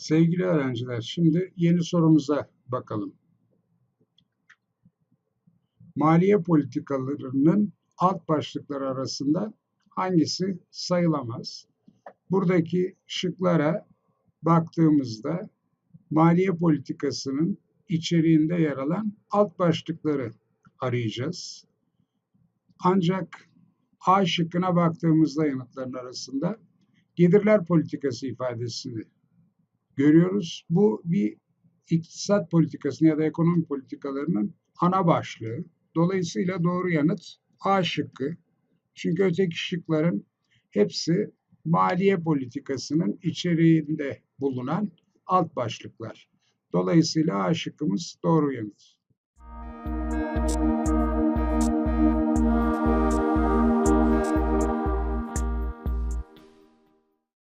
Sevgili öğrenciler, şimdi yeni sorumuza bakalım. Maliye politikalarının alt başlıkları arasında hangisi sayılamaz? Buradaki şıklara baktığımızda maliye politikasının içeriğinde yer alan alt başlıkları arayacağız. Ancak A şıkkına baktığımızda yanıtların arasında gelirler politikası ifadesini görüyoruz. Bu bir iktisat politikasının ya da ekonomi politikalarının ana başlığı. Dolayısıyla doğru yanıt A şıkkı. Çünkü öteki şıkların hepsi maliye politikasının içeriğinde bulunan alt başlıklar. Dolayısıyla A şıkkımız doğru yanıt.